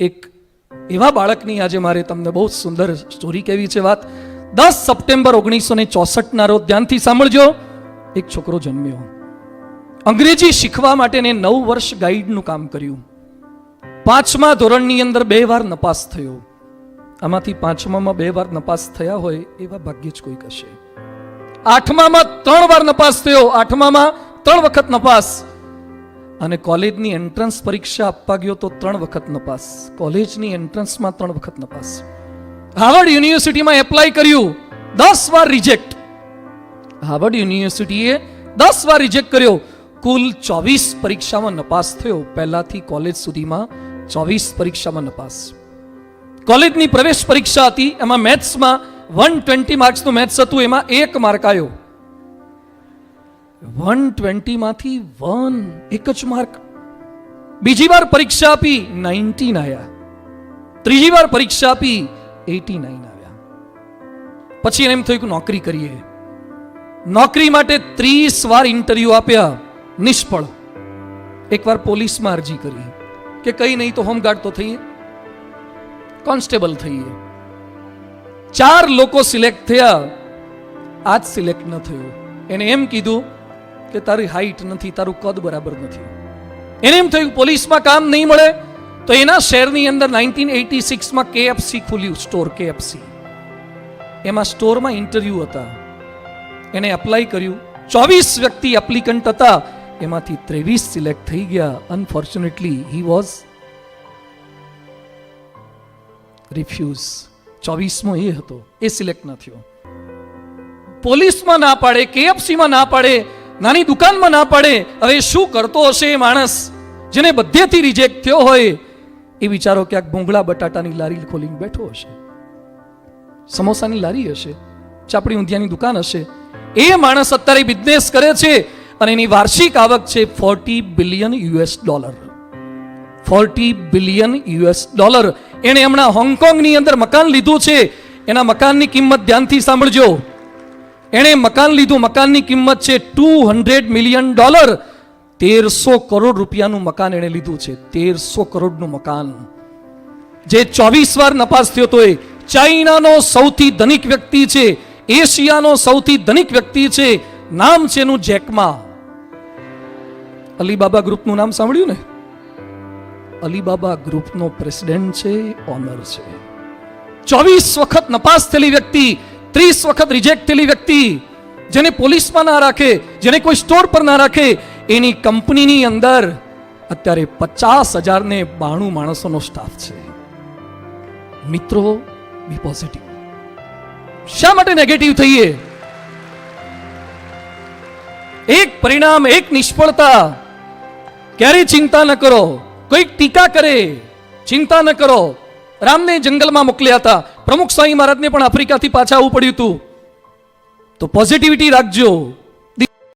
એક એવા બાળકની આજે મારે તમને બહુ સુંદર સ્ટોરી કહેવી છે વાત. દસ સપ્ટેમ્બર ઓગણીસો ને ચોસઠના રોજ ધ્યાનથી સાંભળજો. એક છોકરો જન્મ્યો. અંગ્રેજી શીખવા માટેને નવ વર્ષ ગાઈડનું કામ કર્યું. પાંચમા ધોરણની અંદર બે વાર નપાસ થયો. આમાંથી પાંચમામાં બે વાર નપાસ થયા હોય એવા ભાગ્ય જ કોઈક હશે. આઠમામાં ત્રણ વાર નપાસ થયો. આઠમામાં ત્રણ વખત નપાસ. અને કોલેજની એન્ટ્રન્સ પરીક્ષા આપવા ગયો તો ત્રણ વખત નપાસ. કોલેજની એન્ટ્રન્સમાં ત્રણ વખત નપાસ. હાવર્ડ યુનિવર્સિટીમાં એપ્લાય કર્યું. દસ વાર રિજેક્ટ. હાવર્ડ યુનિવર્સિટીએ દસ વાર રિજેક્ટ કર્યો. કુલ ચોવીસ પરીક્ષામાં નપાસ થયો. પહેલાથી કોલેજ સુધીમાં ચોવીસ પરીક્ષામાં નપાસ. કોલેજની પ્રવેશ પરીક્ષા હતી. એમાં મેથ્સમાં વન ટ્વેન્ટી માર્ક્સનું મેથ્સ હતું. એમાં એક માર્ક આવ્યો. વન ટ્વેન્ટીમાંથી વન એક જ માર્ક બીજી વાર પરીક્ષા આપી નાઇન્ટીન આવ્યા ત્રીજી વાર પરીક્ષા આપી એટી નાઇન આવ્યા પછી એમ થયું કે નોકરી કરીએ. નોકરી માટે ત્રીસ વાર ઇન્ટરવ્યુ આપ્યા. નિષ્ફળ. એકવાર પોલીસમાં અરજી કરી કે કઈ નહીં તો હોમગાર્ડ તો થઈએ. કોન્સ્ટેબલ થઈએ. ચાર લોકો સિલેક્ટ થયા. આજ સિલેક્ટ ન થયો. એને એમ કીધું કે તારી હાઈટ નથી, તારું કદ બરાબર નથી. એને એમ થયું, પોલીસમાં કામ નહીં મળે? તો એના શહેરની અંદર નાઇન્ટીન એટી સિક્સમાં કેએફસી ખુલ્યું, સ્ટોર કેએફસી. એમાં સ્ટોરમાં ઇન્ટરવ્યુ હતા. એને એપ્લાય કર્યું. ચોવીસ વ્યક્તિ એપ્લિકન્ટ હતા. એમાંથી ત્રેવીસ સિલેક્ટ થઈ ગયા. અનફોર્ચ્યુનેટલી હી વોઝ રિફ્યુઝ ચોવીસમો એ હતો. એ સિલેક્ટ ન થયો. પોલીસમાં ના પાડે, કેએફસીમાં ના પાડે નાની દુકાનમાં ના પાડે, હવે શું કરતો હશે એ માણસ? જેને બધેથી રિજેક્ટ થયો હોય, એ વિચારો ક્યાંક ભૂંગળા બટાટાની લારી ખોલીને બેઠો હશે. સમોસાની લારી હશે, ચાપડી ઊંધિયાની દુકાન હશે. એ માણસ અત્યારે બિઝનેસ કરે છે અને એની વાર્ષિક આવક છે forty billion US dollar forty billion US dollar એણે હમણાં હોંગકોંગની અંદર મકાન લીધું છે. એના મકાનની કિંમત ધ્યાનથી સાંભળજો. એણે મકાન લીધું. મકાનની કિંમત છે ટુ હંડ્રેડ મિલિયન ડોલર. તેરસો કરોડ રૂપિયાનું મકાન એણે લીધું છે. તેરસો કરોડનું મકાન. જે ચોવીસ વાર નપાસ થયો હતો એ ચાઇનાનો સૌથી ધનિક વ્યક્તિ છે. એશિયાનો સૌથી ધનિક વ્યક્તિ છે. નામ છે એનું જેકમા અલીબાબા ગ્રુપનું નામ સાંભળ્યું ને? અલીબાબા ગ્રુપનો પ્રેસિડેન્ટ છે, ઓનર છે. ચોવીસ વખત નપાસ થયેલી વ્યક્તિ ત્રીસ વખત રિજેક્ટ થયેલી વ્યક્તિ જેને પોલીસમાં ના રાખે, જેને કોઈ સ્ટોર પર ના રાખે, એની કંપનીની અંદર અત્યારે પચાસ હજાર ને બાણું માણસોનો સ્ટાફ છે. મિત્રો બી પોઝિટિવ શા માટે નેગેટિવ થઈએ? એક પરિણામ, એક નિષ્ફળતા. ક્યારેય ચિંતા ન કરો. કોઈક ટીકા કરે, ચિંતા ન કરો. રામને જંગલમાં મોકલ્યા હતા. પ્રમુખ સ્વામી મહારાજને પણ આફ્રિકાથી પાછા આવવું પડ્યું હતું. તો પોઝિટિવિટી રાખજો.